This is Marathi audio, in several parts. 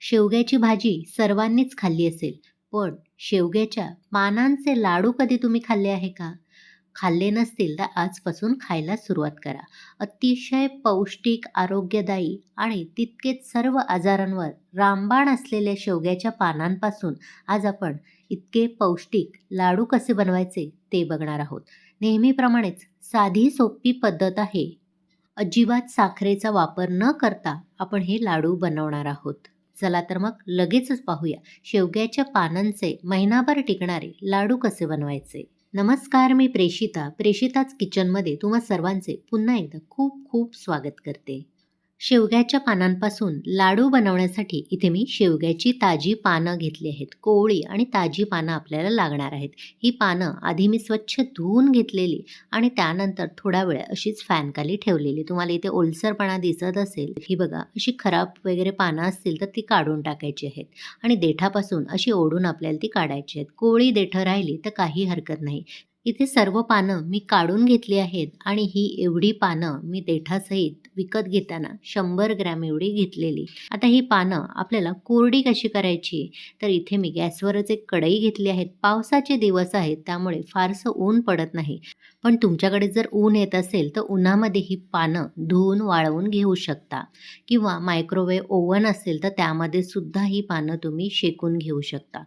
शेवग्याची भाजी सर्वांनीच खाल्ली असेल, पण शेवग्याच्या पानांचे लाडू कधी तुम्ही खाल्ले आहे का? खाल्ले नसतील तर आजपासून खायला सुरुवात करा. अतिशय पौष्टिक, आरोग्यदायी आणि तितकेच सर्व आजारांवर रामबाण असलेल्या शेवग्याच्या पानांपासून आज आपण इतके पौष्टिक लाडू कसे बनवायचे ते बघणार आहोत. नेहमीप्रमाणेच साधी सोपी पद्धत आहे. अजिबात साखरेचा वापर न करता आपण हे लाडू बनवणार आहोत. चला तर मग लगेचच पाहूया शेवग्याच्या पानांचे महिनाभर टिकणारे लाडू कसे बनवायचे. नमस्कार मी प्रेषिता प्रेषिताच किचनमध्ये तुम्हा सर्वांचे पुन्हा एकदा खूप खूप स्वागत करते. शेवग्याच्या पानांपासून लाडू बनवण्यासाठी इथे मी शेवग्याची ताजी पानं घेतली आहेत. कोवळी आणि ताजी पानं आपल्याला लागणार आहेत. ही पानं आधी मी स्वच्छ धुवून घेतलेली आणि त्यानंतर थोडा वेळ अशीच फॅनखाली ठेवलेली. तुम्हाला इथे ओलसरपणा दिसत असेल, ही बघा अशी खराब वगैरे पानं असतील तर ती काढून टाकायची आहेत आणि देठापासून अशी ओढून आपल्याला ती काढायची आहेत. कोवळी देठं राहिली तर काही हरकत नाही. इथे सर्व पानं मी काढून घेतली आहेत आणि ही एवढी पानं मी देठासहित विकत घेताना शंभर ग्रॅम एवढी घेतलेली. आता ही पानं आपल्याला कोरडी कशी करायची? तर इथे मी गॅसवरच एक कढई घेतली आहे. पावसाचे दिवस आहेत त्यामुळे फारसं ऊन पडत नाही. पण तुमच्याकडे जर ऊन येत असेल तर उन्हामध्ये ही पानं धुवून वाळवून घेऊ शकता किंवा मायक्रोवेव्ह ओव्हन असेल तर त्यामध्ये सुद्धा ही पानं तुम्ही शेकून घेऊ शकता.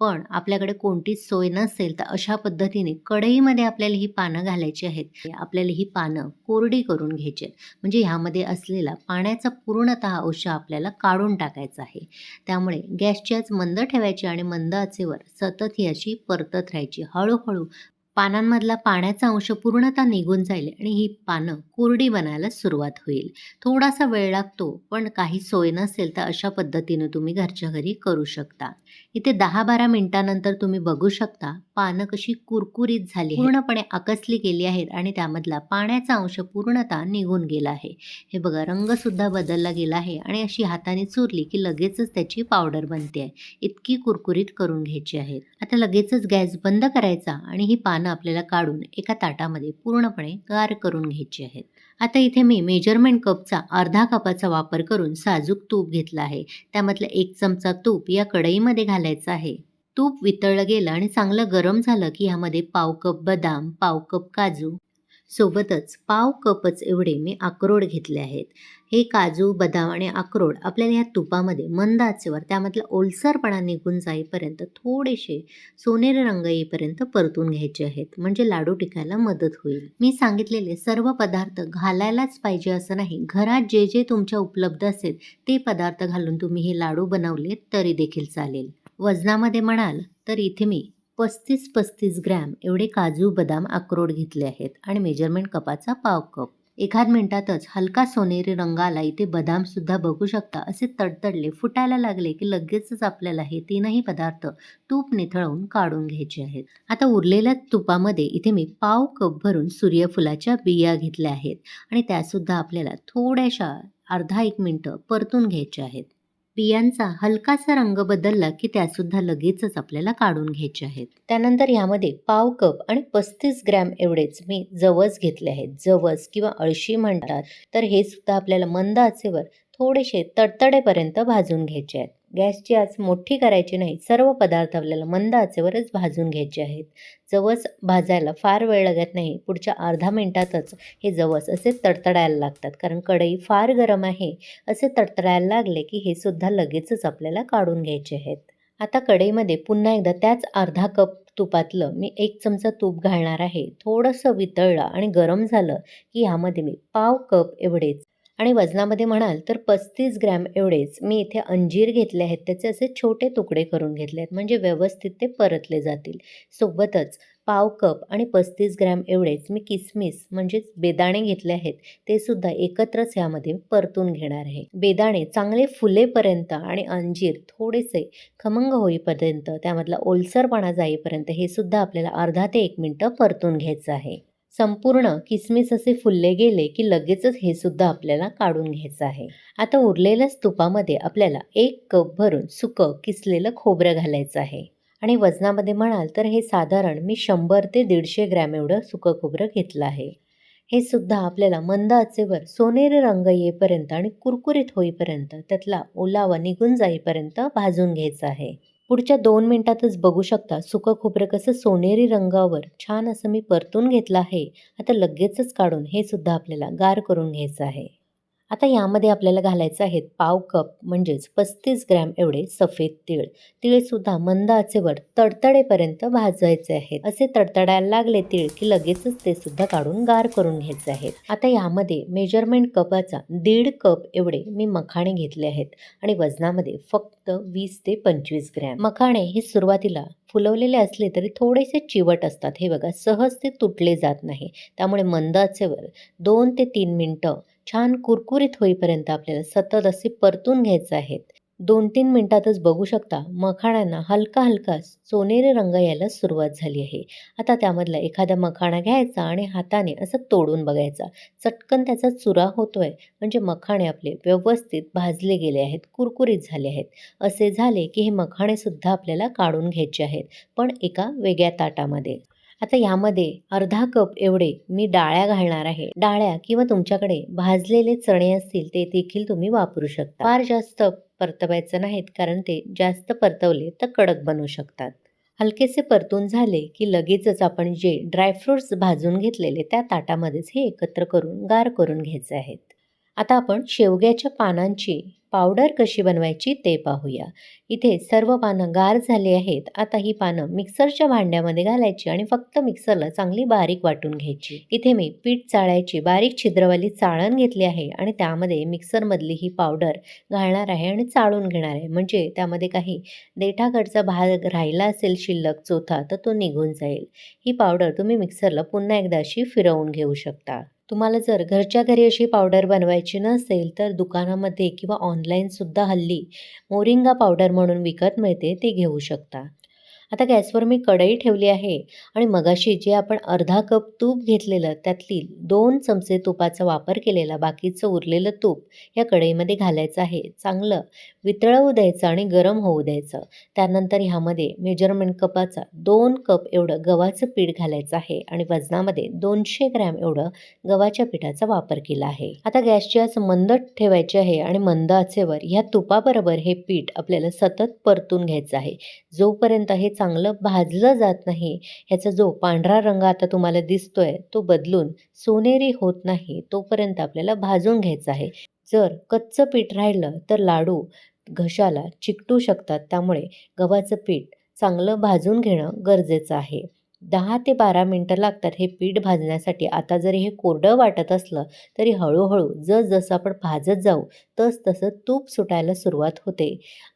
पण आपल्याकडे कोणतीच सोय नसेल तर अशा पद्धतीने कढईमध्ये आपल्याला ही पानं घालायची आहेत. आपल्याला ही पानं कोरडी करून घ्यायची म्हणजे ह्यामध्ये असलेला पाण्याचा पूर्णतः अंश आपल्याला काढून टाकायचा आहे. त्यामुळे गॅसची आज मंद ठेवायची आणि मंद आचेवर सतत ही अशी परतत राहायची. हळूहळू पानांमधला पाण्याचा अंश पूर्णतः निघून जाईल आणि ही पानं कोरडी बनायला सुरुवात होईल. थोडासा वेळ लागतो पण काही सोय नसेल तर अशा पद्धतीनं तुम्ही घरच्या घरी करू शकता. इथे दहा बारा मिनिटानंतर तुम्ही बघू शकता पानं कशी कुरकुरीत झाली पूर्णपणे आकसली गेली आहेत आणि त्यामधला पाण्याचा अंश पूर्णतः निघून गेला आहे. हे बघा रंगसुद्धा बदलला गेला आहे आणि अशी हाताने चुरली की लगेचच त्याची पावडर बनते आहे. इतकी कुरकुरीत करून घ्यायची आहेत. आता लगेचच गॅस बंद करायचा आणि ही पानं आपल्याला काढून एका ताटामध्ये पूर्णपणे गार करून घ्यायची आहेत. आता इथे मी मेजरमेंट कपचा अर्धा कपाचा वापर करून साजूक तूप घेतला आहे. त्यामधलं एक चमचा तूप या कढईमध्ये घालायचं आहे. तूप वितळलं गेलं आणि चांगलं गरम झालं की ह्यामध्ये पाव कप बदाम, पाव कप काजू सोबतच पाव कपच एवढे मी अक्रोड घेतले आहेत. हे काजू, बदाम आणि अक्रोड आपल्याला ह्या तुपामध्ये मंद आचेवर त्यामधला ओलसरपणा निघून जाईपर्यंत थोडेसे सोनेरी रंग येईपर्यंत परतून घ्यायचे आहेत. म्हणजे लाडू टिकायला मदत होईल. मी सांगितलेले सर्व पदार्थ घालायलाच पाहिजे असं नाही. घरात जे जे तुमच्या उपलब्ध असेल ते पदार्थ घालून तुम्ही हे लाडू बनवले तरी देखील चालेल. वजनामध्ये म्हणाल तर इथे मी पस्तीस-पस्तीस ग्रॅम एवढे काजू, बदाम, अक्रोड घेतले आहेत आणि मेजरमेंट कपाचा पाव कप. एखाद मिनिटातच हलका सोनेरी रंग आला. इथे बदामसुद्धा बघू शकता असे तडतडले, फुटायला लागले की लगेचच आपल्याला हे तीनही पदार्थ तूप निथळवून काढून घ्यायचे आहेत. आता उरलेल्या तुपामध्ये इथे मी पाव कप भरून सूर्यफुलाच्या बिया घेतल्या आहेत आणि त्यासुद्धा आपल्याला थोड्याशा अर्धा एक मिनटं परतून घ्यायच्या आहेत. बियांचा हलकासा रंग बदलला की त्यासुद्धा लगेचच आपल्याला काढून घ्यायचे आहेत. त्यानंतर ह्यामध्ये पाव कप आणि पस्तीस ग्रॅम एवढेच मी जवस घेतले आहेत. जवस किंवा अळशी म्हणतात तर हे सुद्धा आपल्याला मंद आचेवर थोडेसे तडतडेपर्यंत भाजून घ्यायचे आहेत. गॅसची आच मोठी करायची नाही. सर्व पदार्थ आपल्याला मंद आचेवरच भाजून घ्यायचे आहेत. जवस भाजायला फार वेळ लागत नाही. पुढच्या अर्धा मिनटातच हे जवस असे तडतडायला लागतात. कारण कढई फार गरम आहे. असे तडतडायला लागले की हे सुद्धा लगेचच आपल्याला काढून घ्यायचे आहेत. आता कढईमध्ये पुन्हा एकदा त्याच अर्धा कप तुपातलं मी एक चमचा तूप घालणार आहे. थोडंसं वितळलं आणि गरम झालं की ह्यामध्ये मी पाव कप एवढेच आणि वजनामध्ये म्हणाल तर पस्तीस ग्रॅम एवढेच मी इथे अंजीर घेतले आहेत. त्याचे असे छोटे तुकडे करून घेतले आहेत. म्हणजे व्यवस्थित ते परतले जातील. सोबतच पाव कप आणि पस्तीस ग्रॅम एवढेच मी किसमिस म्हणजेच बेदाणे घेतले आहेत. ते सुद्धा एकत्रच ह्यामध्ये परतून घेणार आहे. बेदाणे चांगले फुलेपर्यंत आणि अंजीर थोडेसे खमंग होईपर्यंत त्यामधला ओलसरपणा जाईपर्यंत हे सुद्धा आपल्याला अर्धा ते एक मिनटं परतून घ्यायचं आहे. संपूर्ण किसमिस असे फुलले गेले की लगेचच हे सुद्धा आपल्याला काढून घ्यायचं आहे. आता उरलेल्याच तुपामध्ये आपल्याला एक कप भरून सुकं किसलेलं खोबरं घालायचं आहे आणि वजनामध्ये म्हणाल तर हे साधारण मी शंभर ते दीडशे ग्रॅम एवढं सुकं खोबरं घेतलं आहे. हे सुद्धा आपल्याला मंद आचेवर सोनेरी रंग येईपर्यंत आणि कुरकुरीत होईपर्यंत त्यातला ओलावा निघून जाईपर्यंत भाजून घ्यायचं आहे पुढच्या दोन मिनिटातच बघू शकता सुकं खोबरं कसं सोनेरी रंगावर छान असं मी परतून घेतलं आहे. आता लगेचच काढून हे सुद्धा आपल्याला गार करून घ्यायचं आहे. आता यामध्ये आपल्याला घालायचं आहेत पाव कप म्हणजेच पस्तीस ग्रॅम एवढे सफेद तीळ. तीळसुद्धा मंद आचेवर तडतडेपर्यंत भाजायचे आहेत. असे तडतडायला लागले तीळ की लगेचच ते सुद्धा काढून गार करून घ्यायचे आहेत. आता यामध्ये मेजरमेंट कपाचा दीड कप एवढे मी मखाणे घेतले आहेत आणि वजनामध्ये फक्त वीस ते पंचवीस ग्रॅम. मखाणे हे सुरुवातीला फुलवलेले असले तरी थोडेसे चिवट असतात. हे बघा सहज ते तुटले जात नाही. त्यामुळे मंद आचेवर दोन ते तीन मिनटं छान कुरकुरीत होईपर्यंत आपल्याला सतत असे परतून घ्यायचे आहेत. दोन तीन मिनटातच बघू शकता मखाण्यांना हलका हलका सोनेरी रंग यायला सुरुवात झाली आहे. आता त्यामधला एखादा मखाणा घ्यायचा आणि हाताने असं तोडून बघायचा. चटकन त्याचा चुरा होतोय म्हणजे मखाणे आपले व्यवस्थित भाजले गेले आहेत कुरकुरीत झाले आहेत. असे झाले की हे मखाणेसुद्धा आपल्याला काढून घ्यायचे आहेत पण एका वेगळ्या ताटामध्ये. आता यामध्ये अर्धा कप एवढे मी डाळ्या घालणार आहे. डाळ्या किंवा तुमच्याकडे भाजलेले चणे असतील ते देखील तुम्ही वापरू शकता. फार जास्त परतवायचं नाहीत कारण ते जास्त परतवले तर कडक बनू शकतात. हलकेसे परतून झाले की लगेचच आपण जे ड्रायफ्रुट्स भाजून घेतलेले त्या ताटामध्येच हे एकत्र करून गार करून घ्यायचे आहेत. आता आपण शेवग्याच्या पानांची पावडर कशी बनवायची ते पाहूया. इथे सर्व पानं गार झाली आहेत. आता ही पानं मिक्सरच्या भांड्यामध्ये घालायची आणि फक्त मिक्सरला चांगली बारीक वाटून घ्यायची. इथे मी पीठ चाळायची बारीक छिद्रवाली चाळण घेतली आहे आणि त्यामध्ये मिक्सरमधली ही पावडर घालणार आहे आणि चाळून घेणार आहे. म्हणजे त्यामध्ये काही देठाकडचा भाग राहिला असेल शिल्लक चोथा तर तो निघून जाईल. ही पावडर तुम्ही मिक्सरला पुन्हा एकदा अशी फिरवून घेऊ शकता. तुम्हाला जर घरच्या घरी अशी पावडर बनवायची नसेल तर दुकानामध्ये किंवा ऑनलाईनसुद्धा हल्ली मोरिंगा पावडर म्हणून विकत मिळते ते घेऊ शकता. आता गॅसवर मी कढई ठेवली आहे आणि मगाशी जे आपण अर्धा कप तूप घेतलेलं त्यातली दोन चमचे तुपाचा वापर केलेला बाकीचं उरलेलं तूप या कढईमध्ये घालायचं आहे. चांगलं वितळवू द्यायचं आणि गरम होऊ द्यायचं. त्यानंतर ह्यामध्ये मेजरमेंट कपाचा दोन कप एवढं गव्हाचं पीठ घालायचं आहे आणि वजनामध्ये दोनशे ग्रॅम एवढं गव्हाच्या पिठाचा वापर केला आहे. आता गॅसची आज मंद ठेवायची आहे आणि मंद आचेवर ह्या तुपाबरोबर हे पीठ आपल्याला सतत परतून घ्यायचं आहे. जोपर्यंत हे चांगलं भाजलं जात नाही. ह्याचा जो पांढरा रंग आता तुम्हाला दिसतोय तो बदलून सोनेरी होत नाही तोपर्यंत आपल्याला भाजून घ्यायचं आहे. जर कच्चं पीठ राहिलं तर लाडू घशाला चिकटू शकतात. त्यामुळे गव्हाचं पीठ चांगलं भाजून घेणं गरजेचं आहे. दहा ते बारा मिनटं लागतात हे पीठ भाजण्यासाठी. आता जरी हे कोरडं वाटत असलं तरी हळूहळू जसजसं आपण भाजत जाऊ तस तसं तूप सुटायला सुरुवात होते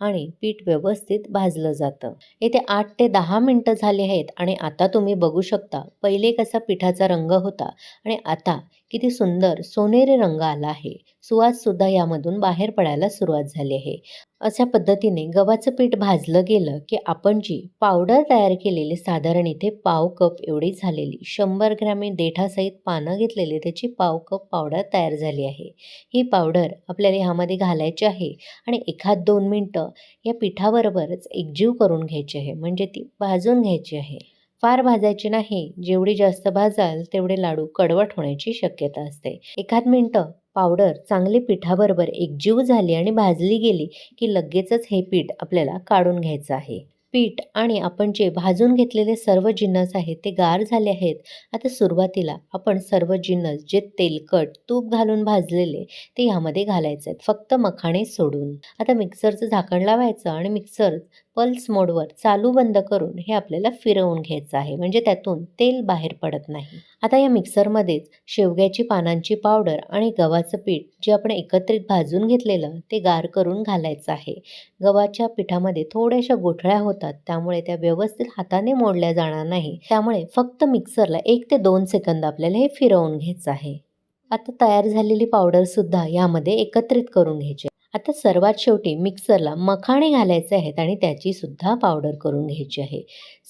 आणि पीठ व्यवस्थित भाजलं जातं. येथे आठ ते दहा मिनटं झाली आहेत आणि आता तुम्ही बघू शकता पहिले कसा पिठाचा रंग होता आणि आता किती सुंदर सोनेरी रंग आला आहे. सुवाससुद्धा यामधून बाहेर पडायला सुरुवात झाली आहे. अशा पद्धतीने गव्हाचं पीठ भाजलं गेलं की आपण जी पावडर तयार केलेली साधारण इथे पाव कप एवढी झालेली शंभर ग्रॅमी देठासहित पानं घेतलेली त्याची पाव कप पावडर तयार झाली आहे. ही पावडर आपल्याला ह्यामध्ये घालायची आहे आणि एखाद दोन मिनटं या पिठाबरोबरच एकजीव करून घ्यायची आहे म्हणजे ती भाजून घ्यायची आहे. फार भाजायची नाही जेवढी जास्त भाजाल तेवढे लाडू कडवट होण्याची शक्यता असते. एखाद मिनटं पावडर चांगली पिठाबरोबर एकजीव झाली आणि भाजली गेली की लगेचच हे पीठ आपल्याला काढून घ्यायचं आहे. पीठ आणि आपण जे भाजून घेतलेले सर्व जिन्नस आहेत ते गार झाले आहेत. आता सुरुवातीला आपण सर्व जिन्नस जे तेलकट तूप घालून भाजलेले ते ह्यामध्ये घालायचे आहेत. फक्त मखाणे सोडून. आता मिक्सरचं झाकण लावायचं आणि मिक्सर पल्स मोडवर चालू बंद करून हे आपल्याला फिरवून घ्यायचं आहे. म्हणजे त्यातून तेल बाहेर पडत नाही. आता या मिक्सरमध्येच शेवग्याची पानांची पावडर आणि गव्हाचं पीठ जे आपण एकत्रित भाजून घेतलेलं ते गार करून घालायचं आहे. गव्हाच्या पिठामध्ये थोड्याशा गोठळ्या होतात. त्यामुळे त्या व्यवस्थित हाताने मोडल्या जाणार नाही. त्यामुळे फक्त मिक्सरला एक ते दोन सेकंद आपल्याला हे फिरवून घ्यायचं आहे. आता तयार झालेली पावडरसुद्धा यामध्ये एकत्रित करून घ्यायची आता सर्वात शेवटी मिक्सरला मखाणे घालायचे आहेत आणि त्याचीसुद्धा पावडर करून घ्यायची आहे.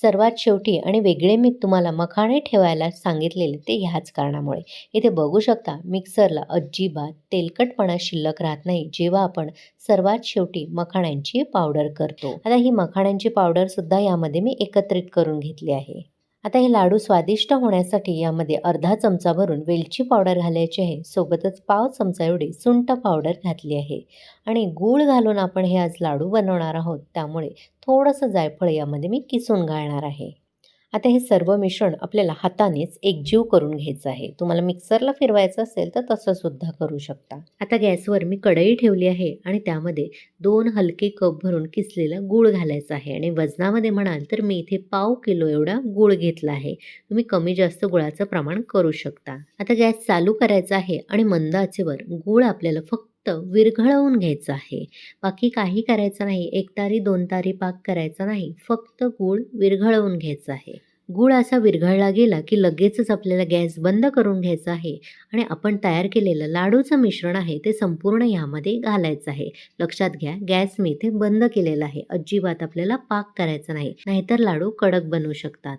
सर्वात शेवटी आणि वेगळे मी तुम्हाला मखाणे ठेवायला सांगितलेले ते ह्याच कारणामुळे. इथे बघू शकता मिक्सरला अजिबात तेलकटपणा शिल्लक राहत नाही जेव्हा आपण सर्वात शेवटी मखाण्यांची पावडर करतो. आता ही मखाण्यांची पावडरसुद्धा यामध्ये मी एकत्रित करून घेतली आहे. आता हे लाडू स्वादिष्ट होण्यासाठी यामध्ये अर्धा चमचा भरून वेलची पावडर घालायची आहे. सोबतच पाव चमचा एवढी सुंट पावडर घातली आहे. आणि गूळ घालून आपण हे आज लाडू बनवणार आहोत. त्यामुळे थोडंसं जायफळ यामध्ये मी किसून घालणार आहे. आता हे सर्व मिश्रण आपल्याला हातानेच एकजीव करून घ्यायचं आहे. तुम्हाला मिक्सरला फिरवायचं असेल तर तसं सुद्धा करू शकता. आता गॅसवर मी कढई ठेवली आहे आणि त्यामध्ये दोन हलके कप भरून किसलेला गूळ घालायचा आहे. आणि वजनामध्ये म्हणाल तर मी इथे पाव किलो एवढा गूळ घेतला आहे. तुम्ही कमी जास्त गुळाचं प्रमाण करू शकता. आता गॅस चालू करायचा आहे आणि मंद आचेवर गूळ आपल्याला फक्त विरघळवून घ्यायचं आहे. बाकी काही करायचं नाही. एक तारी दोन तारी पाक करायचा नाही. फक्त गूळ विरघळवून घ्यायचा आहे. गूळ असा विरघळला गेला की लगेचच आपल्याला गॅस बंद करून घ्यायचा आहे आणि आपण तयार केलेलं लाडूचं मिश्रण आहे ते संपूर्ण ह्यामध्ये घालायचं आहे. लक्षात घ्या गॅस मी इथे बंद केलेला आहे. अजिबात आपल्याला पाक करायचा नाही. नाहीतर लाडू कडक बनवू शकतात.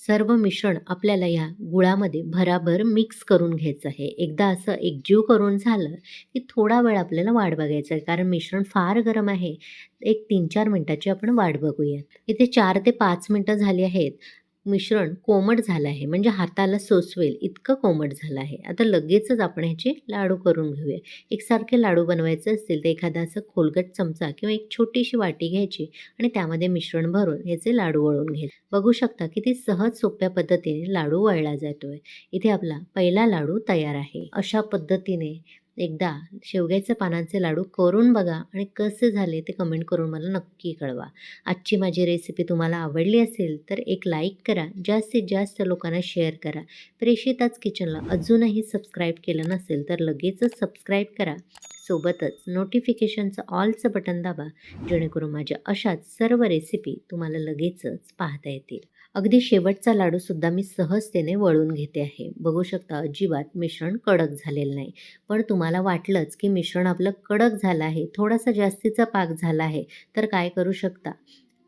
सर्व मिश्रण आपल्याला या गुळामध्ये भराभर मिक्स करून घ्यायचं आहे. एकदा असं एकजीव करून झालं की थोडा वेळ आपल्याला वाट बघायचं आहे. कारण मिश्रण फार गरम आहे. एक तीन चार मिनटाची आपण वाट बघूयात इथे चार ते पाच मिनटं झाली आहेत. मिश्रण कोमट झालं आहे. म्हणजे हाताला सोसवेल इतकं कोमट झालं आहे. आता लगेचच आपण ह्याचे लाडू करून घेऊया. एकसारखे लाडू बनवायचे असतील तर एखादा असं खोलगट चमचा किंवा एक छोटीशी वाटी घ्यायची आणि त्यामध्ये मिश्रण भरून ह्याचे लाडू वळून घ्यायचे बघू शकता किती सहज सोप्या पद्धतीने लाडू वळला जातोय. इथे आपला पहिला लाडू तयार आहे. अशा पद्धतीने एकदा शेवग्याच्या पानांचे लाडू करून बघा आणि कसे झाले ते कमेंट करून मला नक्की कळवा. आजची माझी रेसिपी तुम्हाला आवडली असेल तर एक लाईक करा जास्तीत जास्त लोकांना शेअर करा. प्रेषिताच किचनला अजूनही सबस्क्राईब केलं नसेल तर लगेचच सबस्क्राईब करा. सोबतच नोटिफिकेशनचं ऑलचं बटन दाबा जेणेकरून माझ्या अशाच सर्व रेसिपी तुम्हाला लगेचच पाहता येतील. अगदी शेवटचा लाडूसुद्धा मी सहजतेने वळून घेते आहे. बघू शकता अजिबात मिश्रण कडक झालेलं नाही. पण तुम्हाला वाटलंच की मिश्रण आपलं कडक झालं आहे थोडासा जास्तीचा पाक झाला आहे तर काय करू शकता?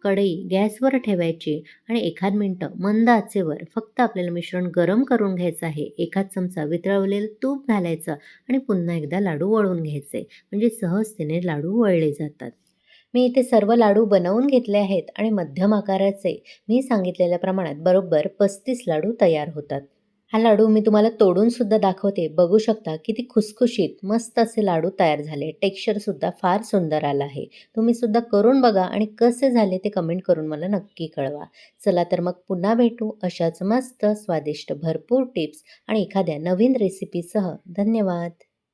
कढई गॅसवर ठेवायची आणि एखाद मिनटं मंद आचेवर फक्त आपल्याला मिश्रण गरम करून घ्यायचं आहे. एखाद चमचा वितळवलेलं तूप घालायचं आणि पुन्हा एकदा लाडू वळून घ्यायचे. म्हणजे सहजतेने लाडू वळले जातात. मी इथे सर्व लाडू बनवून घेतले आहेत आणि मध्यम आकाराचे मी सांगितलेल्या प्रमाणात बरोबर पस्तीस लाडू तयार होतात. हा लाडू मी तुम्हाला तोडूनसुद्धा दाखवते. बघू शकता किती खुसखुशीत मस्त असे लाडू तयार झाले. टेक्स्चरसुद्धा फार सुंदर आला आहे. तुम्ही सुद्धा करून बघा आणि कसे झाले ते कमेंट करून मला नक्की कळवा. चला तर मग पुन्हा भेटू अशाच मस्त स्वादिष्ट भरपूर टिप्स आणि एखाद्या नवीन रेसिपीसह धन्यवाद.